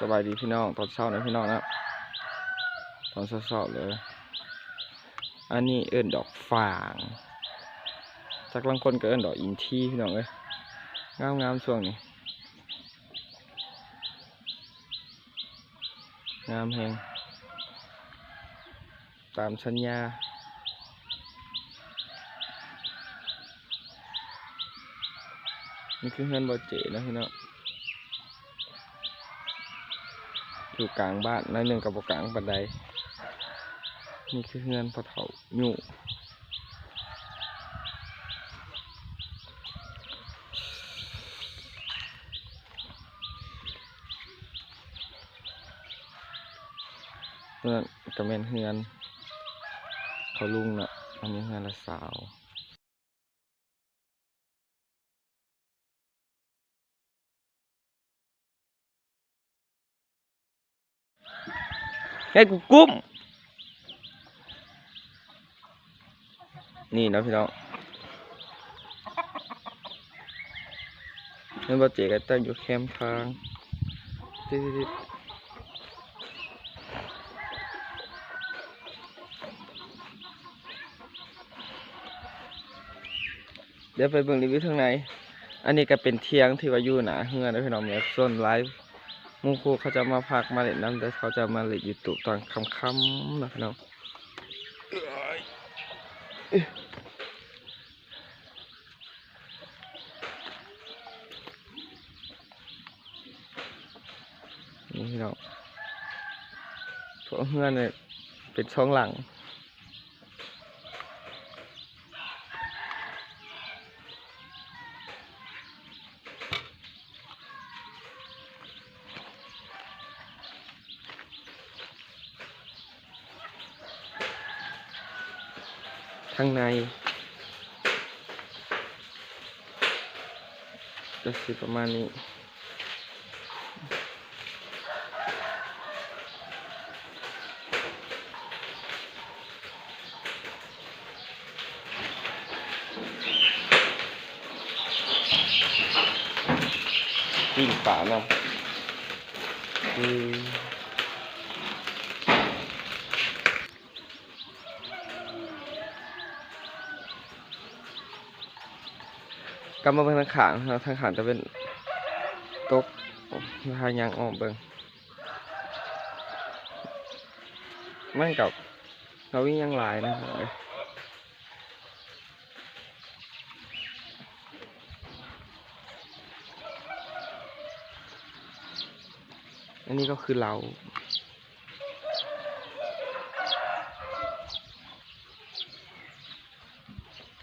สบายดีพี่น้องตอนเช้านะพี่น้องนะตอนเช้าๆเลย อันนี้เอิ้นดอกฝางจากลังคนก็เอิ้นดอกอินทีพี่น้องเลยงามงามช่วงนี้งามแฮงตามสัญญานี่คือเฮือนบอเจนะพี่น้อง อยู่กลางบ้านน้อยหนึ่งกับบกลางบันไดนี่คือเฮือนพอเถาอยู่เฮือนกระเมนเฮือน เขาลุงน่ะอันนี้เฮือนละสาว ให้กูกุ้ม นี่นะพี่น้องนั่นบาเจก็ตั้งอยู่แคมป์ทางติดเดี๋ยวไปเบิ่งรีวิวทางใน อันนี้ก็เป็นเทียงที่ว่าอยู่หนาเฮือนนะพี่น้องเนี่ยส่วนไลฟ์ มูคูเขาจะมาพักมาเล่นน้ำแต่เขาจะมาเล่นยูทูบตอนค่ำๆนะพี่น้องนี่พี่น้องพวกเพื่อนเนี่ยเป็นช่องหลัง ข้างในจะสิประมาณนี้ปิ้งป่าเนาะอืม กำมาเบิ่งทางขางทางขางจะเป็นตกทางยางออกเบิ่งมันกับเราวิ่งยังหลายนะครับอันนี้ก็คือเรา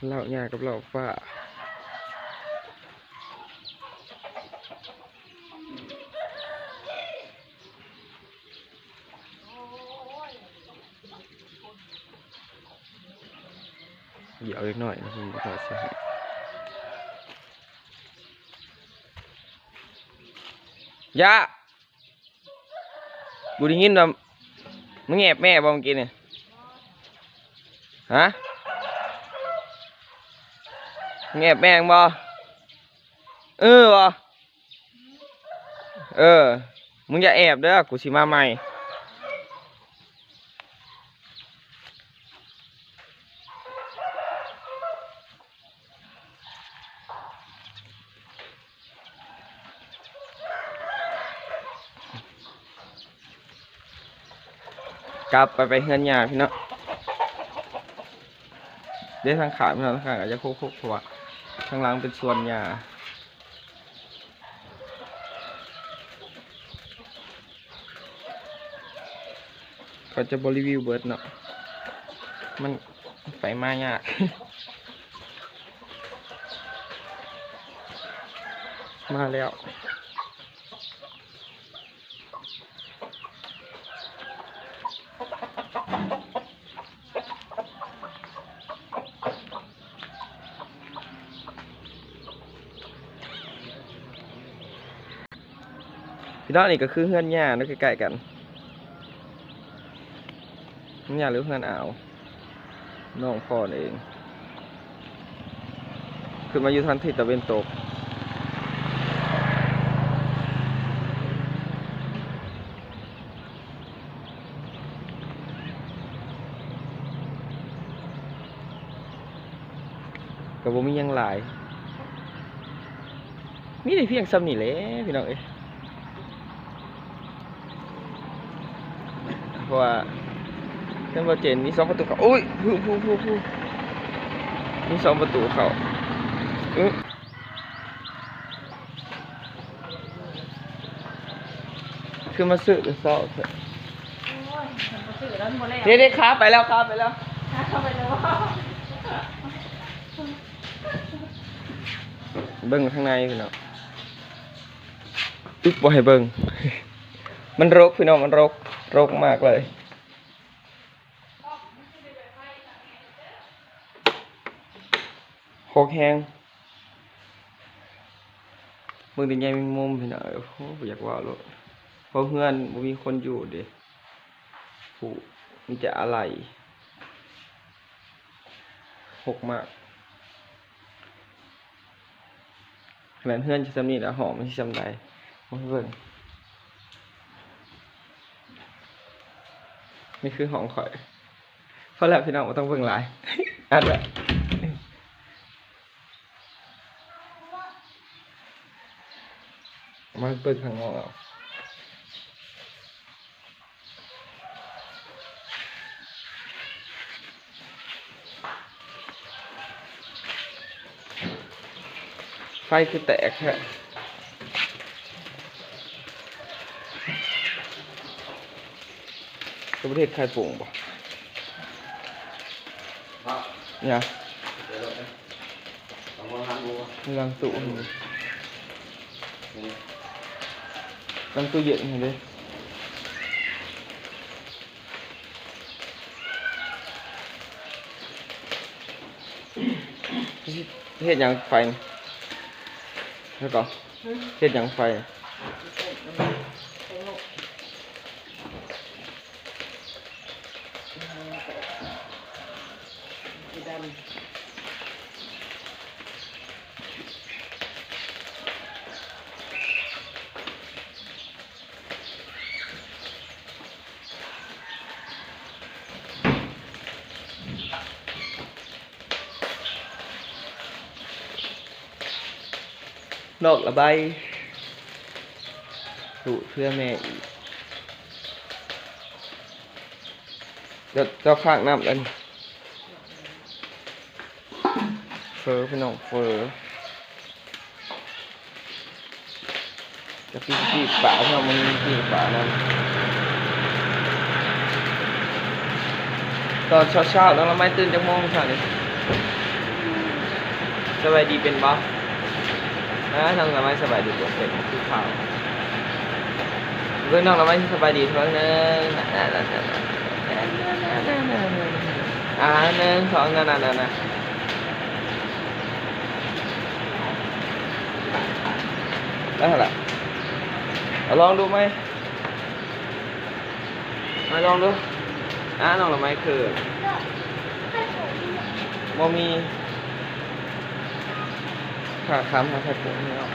เราเนี่ยกับเราฝ้า เดี๋ยวเล็กหน่อยนะพี่ขอใช่ยะกูได้ยินว่ามึงแอบแม่บ่เมื่อกี้เนี่ยฮะมึงแอบแม่งบ่เออบ่เออ มึงอย่าแอบเด้อกูสิมาใหม่ กลับไปไปเฮือนยาพี่เนาะเดี๋ยวทางขาพี่เนาะทางขาอาจจะโคกเพราะว่าทางหล่างเป็นส่วนยาก็จะบริวิวเบิร์ดเนาะมันไปมายากมาแล้ว พี่น้องนี่ก็คือเฮือนหญ้านะใกล้ๆกันเฮือนหญ้าหรือเฮือนอ่าวน้องพ่อนเอง ขึ้นมาอยู่ทางทิศตะเวนตก กับบ่มีหยังหลาย มีแต่เพียงซ้ำนี่แหละพี่น้องเอ้ยเพราะว่าเรื่องบ่เจนมีสองประตูเข้าโอ้ยผู้ผู้ผู้ผู้มีสองประตูเข้าอื้อคือมาซื้อเศร้าเถอะโอ้ยมันก็ซื้อแล้วหมดแล้วเดี๋ยวเดี๋ยวค้าไปแล้วค้าไปแล้ว เข้าไปเลยว่ เบิ่งข้างในพี่น้องอึ๊บบ่ให้เบิ่งมันรกพี่น้องมันรกรกมากเลยโคกแห้งเบิ่งดินใหญ่มงมุมพี่น้องโอ้โหอยากว่าโลดเพราะเพื่อนมีคนอยู่เด้ผู้มีแต่อะไรหกมาก ขนาดเพื่อนจะจำนี่แล้วหอมไม่ใช่จำได้มาเบื่อนี่คือหอมข่อยเพราะแล้วพี่น้องต้องเบิ่งหลายอัดละมันเบิ่งข้างนอกเอา ฟคือแตกฮะตัวประเทศใครปรุงบ่เนี่ยลังตู้นี่ลังตู้เย็นเห็นไหมเฮ็ดหยังไฟนี่ แล้วก็เฮ็ดหยังไฟ นอกระบายดูเพื่อแม่อีกเดี๋ยวจ้าข้างน้ำแล้วนี่เฟอพี่น้องเฟอจะพี่พี่ป่าเนาะมันพี่ป่านั่นตอนเช้าๆแล้วเราไม่ตื่นจากโมงเช้านี่สบายดีเป็นบ่ นะทางสบายสบายดีกว่าเป็นคือข่าวเรื่องน้องสบายสบายดีทุกนึงอ่าหนึ่งสองนั่นนั่นนั่นนะได้เท่าไหร่เอลองดูไหมมาลองดูอ่าน้องละไม้คือโมมี ขาค้ำขาไข่ปุ๋ยนี่เนาะ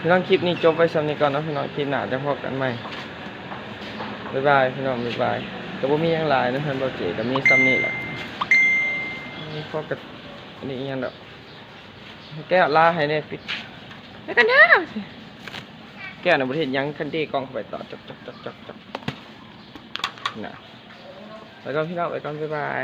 พี่น้องคลิปนี้จบไปสำนีก่อนนะพี่น้องคลิปหน้าจะพบกันใหม่บ๊ายบายพี่น้องบ๊ายบายแต่ว่ามียังหลายนะเพื่อนบอเจก็มีซ้ำนี่แหละมีพอกับอันนี้ยังดอก แก้วลาให้เนี่ยปิดแล้วกันนะแก้วในประเทศยังคันดีกล้องเข้าไปต่อจับจับจับจับจับนะไปก่อนพี่น้องไปก่อนบ๊ายบาย